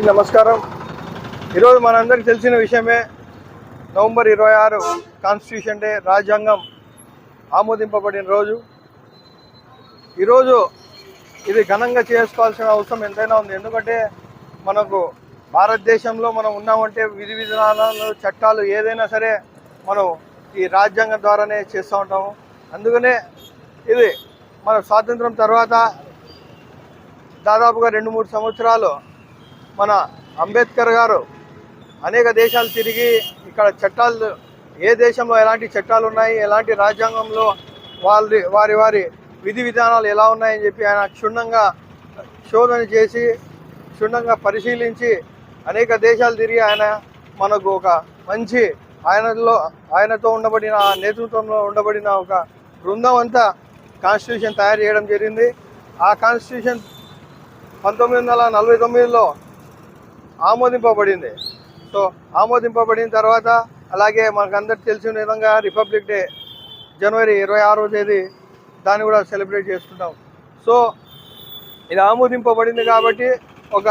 అందరికి నమస్కారం. ఈరోజు మనందరికి తెలిసిన విషయమే నవంబర్ ఇరవై ఆరు కాన్స్టిట్యూషన్ డే రాజ్యాంగం ఆమోదింపబడిన రోజు. ఈరోజు ఇది ఘనంగా చేసుకోవాల్సిన అవసరం ఎంతైనా ఉంది. ఎందుకంటే మనకు భారతదేశంలో మనం ఉన్నామంటే విధి విధానాలు చట్టాలు ఏదైనా సరే మనం ఈ రాజ్యాంగం ద్వారానే చేస్తూ ఉంటాము. అందుకనే ఇది మన స్వాతంత్రం తర్వాత దాదాపుగా రెండు మూడు సంవత్సరాలు మన అంబేద్కర్ గారు అనేక దేశాలు తిరిగి ఇక్కడ చట్టాలు ఏ దేశంలో ఎలాంటి చట్టాలు ఉన్నాయి ఎలాంటి రాజ్యాంగంలో వాళ్ళ వారి వారి విధి విధానాలు ఎలా ఉన్నాయని చెప్పి ఆయన క్షుణ్ణంగా శోధన చేసి క్షుణ్ణంగా పరిశీలించి అనేక దేశాలు తిరిగి ఆయన మనకు ఒక మంచి ఆయనలో ఆయనతో ఉండబడిన ఆ నేతృత్వంలో ఉండబడిన ఒక బృందం అంతా కాన్స్టిట్యూషన్ తయారు చేయడం జరిగింది. ఆ కాన్స్టిట్యూషన్ పంతొమ్మిది వందల నలభై తొమ్మిదిలో ఆమోదింపబడింది. సో ఆమోదింపబడిన తర్వాత అలాగే మనకందరికి తెలిసిన విధంగా రిపబ్లిక్ డే జనవరి ఇరవై ఆరో తేదీ దాన్ని కూడా సెలబ్రేట్ చేసుకుంటాం సో ఇది ఆమోదింపబడింది కాబట్టి ఒక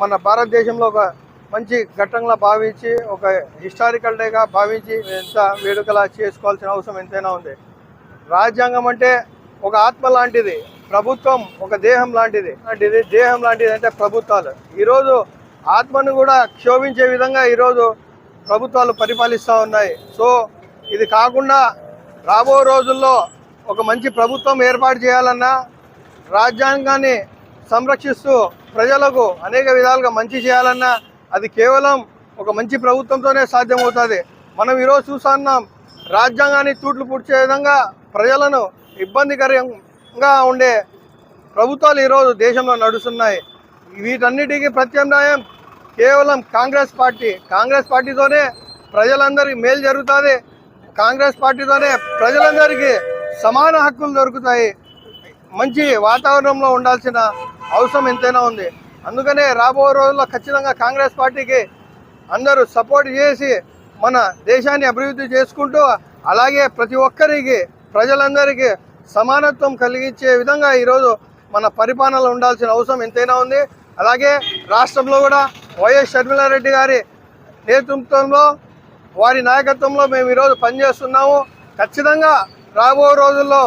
మన భారతదేశంలో ఒక మంచి ఘట్టంగా భావించి ఒక హిస్టారికల్ డేగా భావించి ఎంత వేడుకలా చేసుకోవాల్సిన అవసరం ఎంతైనా ఉంది. రాజ్యాంగం అంటే ఒక ఆత్మ లాంటిది. ప్రభుత్వం ఒక దేహం లాంటిది. లాంటిది దేహం లాంటిది అంటే ప్రభుత్వాలు. ఈరోజు ఆత్మను కూడా క్షోభించే విధంగా ఈరోజు ప్రభుత్వాలు పరిపాలిస్తూ ఉన్నాయి. సో ఇది కాకుండా రాబో రోజుల్లో ఒక మంచి ప్రభుత్వం ఏర్పాటు చేయాలన్నా రాజ్యాంగాన్ని సంరక్షిస్తూ ప్రజలకు అనేక విధాలుగా మంచి చేయాలన్నా అది కేవలం ఒక మంచి ప్రభుత్వంతోనే సాధ్యమవుతుంది. మనం ఈరోజు చూస్తున్నాం రాజ్యాంగాన్ని తూట్లు పుడిచే విధంగా ప్రజలను గా ఉండే ప్రభుత్వాలు ఈరోజు దేశంలో నడుస్తున్నాయి. వీటన్నిటికీ ప్రత్యామ్నాయం కేవలం కాంగ్రెస్ పార్టీ. కాంగ్రెస్ పార్టీతోనే ప్రజలందరికీ మేలు జరుగుతుంది. కాంగ్రెస్ పార్టీతోనే ప్రజలందరికీ సమాన హక్కులు దొరుకుతాయి. మంచి వాతావరణంలో ఉండాల్సిన అవసరం ఎంతైనా ఉంది. అందుకనే రాబో రోజుల్లో ఖచ్చితంగా కాంగ్రెస్ పార్టీకి అందరూ సపోర్ట్ చేసి మన దేశాన్ని అభివృద్ధి చేసుకుంటూ అలాగే ప్రతి ఒక్కరికి ప్రజలందరికీ సమానత్వం కలిగించే విధంగా ఈరోజు మన పరిపాలనలో ఉండాల్సిన అవసరం ఎంతైనా ఉంది. అలాగే రాష్ట్రంలో కూడా వైఎస్ షర్మిలారెడ్డి గారి నేతృత్వంలో వారి నాయకత్వంలో మేము ఈరోజు పనిచేస్తున్నాము. ఖచ్చితంగా రాబో రోజుల్లో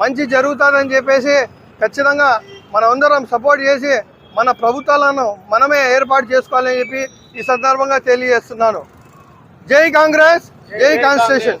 మంచి జరుగుతుందని చెప్పేసి ఖచ్చితంగా మనమందరం సపోర్ట్ చేసి మన ప్రభుత్వాలను మనమే ఏర్పాటు చేసుకోవాలని చెప్పి ఈ సందర్భంగా తెలియజేస్తున్నాను. జై కాంగ్రెస్ జై constitution.